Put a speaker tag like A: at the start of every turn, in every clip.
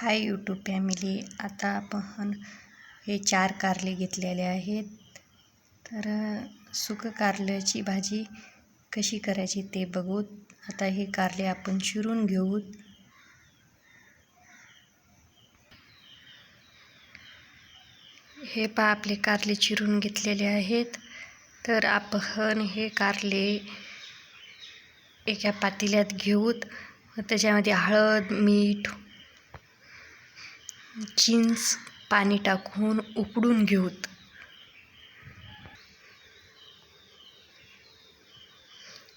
A: Hi YouTube family. आता आपण हे चार कारले घेतलेले आहेत. तर सुक कारल्याची भाजी कशी करायची ते बघूत. आता हे कारले आपण चिरून घेऊत. हे पा आपले कारले चिरून घेतलेले आहेत. तर आपण हे कारले एका पातेल्यात घेऊत. त्याच्यामध्ये हळद मीठ चिंच पाणी टाकून उकडून घेऊत.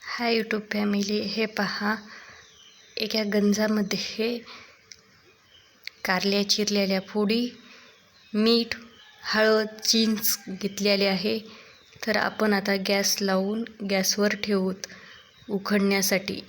A: हाय यूट्यूब फॅमिली हे पहा. एका गंजामध्ये कारल्या चिरलेल्या फोडी मीठ हळद चिंच घेतलेले आहे. तर आपण आता गॅस लावून गॅसवर ठेवूत उखडण्यासाठी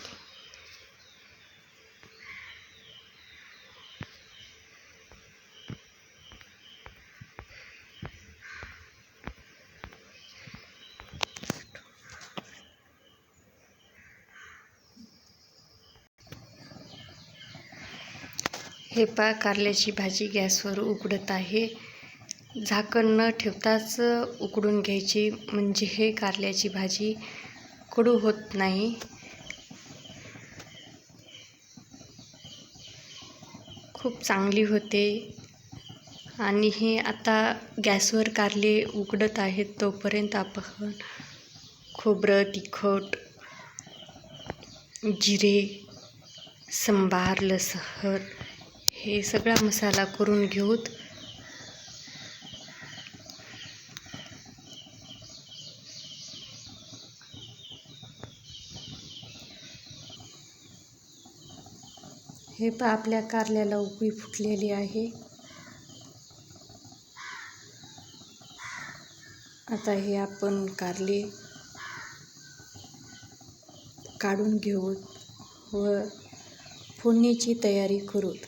A: हे पा कारल्याची भाजी गॅसवर उकडत आहे. झाकण न ठेवताच उकडून घ्यायची म्हणजे हे कारल्याची भाजी कडू होत नाही. खूप चांगली होते. आणि हे आता गॅसवर कारले उकडत आहेत तोपर्यंत आपण खोबरं तिखट जिरे संबार लसहर हे सगळा मसाला करून घेऊत. हे पा आपल्या कारल्याला उकळी फुटलेली आहे. आता हे आपण कारले काढून घेऊ व फोडणीची तयारी करूत.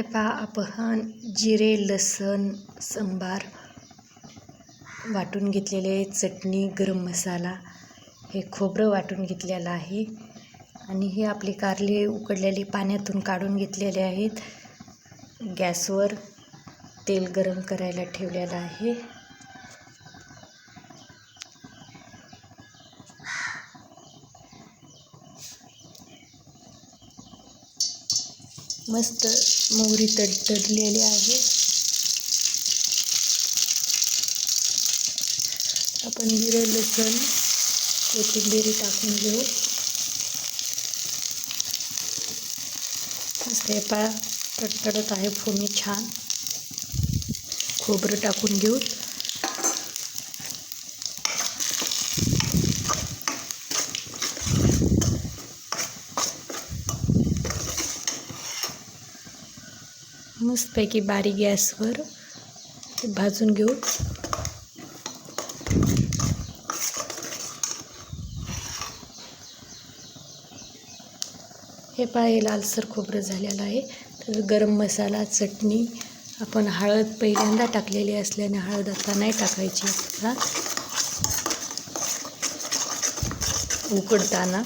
A: हे पहा आपण जिरे लसण संबार वाटून घेतलेले चटणी गरम मसाला हे खोबरं वाटून घेतलेलं आहे. आणि हे आपले कारले उकडलेले पाण्यातून काढून घेतलेले आहेत. गॅसवर तेल गरम करायला ठेवलेलं आहे. मस्त मोहरी तडतडलेली आहे. आपण जिरं लसूण कोथिंबीर टाकून घेऊ. मस्त पा तडतडत आहे फोडणी छान. खोबरं टाकून घेऊ. मस्तपैकी बारीक गॅसवर भाजून घेऊ. हे पाय लालसर खोबरं झालेलं आहे. तर गरम मसाला चटणी आपण हळद पहिल्यांदा टाकलेली असल्याने हळद आता नाही टाकायची आता उकडताना.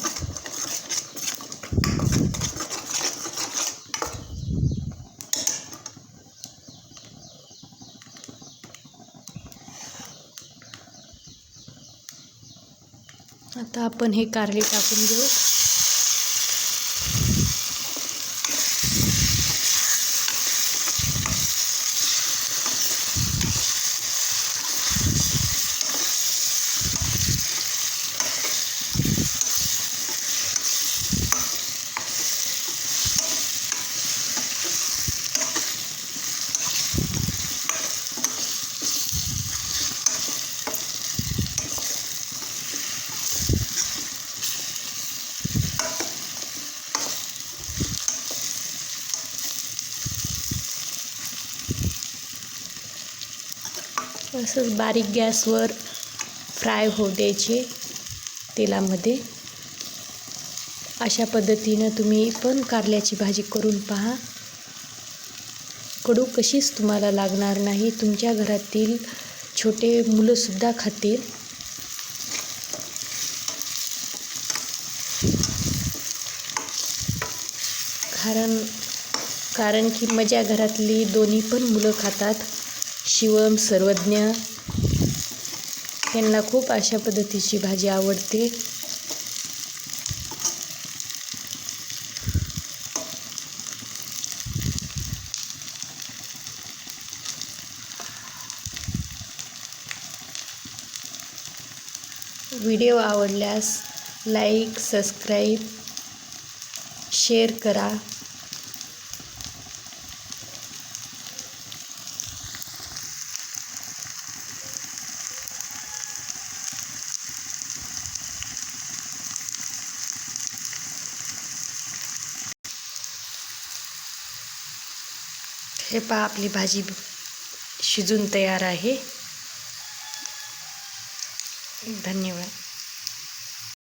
A: आता आपण हे कारले टाकून घेऊ. असंच बारीक गॅसवर फ्राय होऊ द्यायचे तेलामध्ये. अशा पद्धतीनं तुम्ही पण कारल्याची भाजी करून पहा. कडू कशीच तुम्हाला लागणार नाही. तुमच्या घरातील छोटे मुलंसुद्धा खातील. कारण कारण की माझ्या घरातली दोन्ही पण मुलं खातात. शिवम सर्वज्ञ. त्यांना खूप अशा पद्धतीची भाजी आवडते. व्हिडिओ आवडल्यास लाईक सबस्क्राईब शेअर करा. हे पहा आपली भाजी शिजून तयार आहे. धन्यवाद.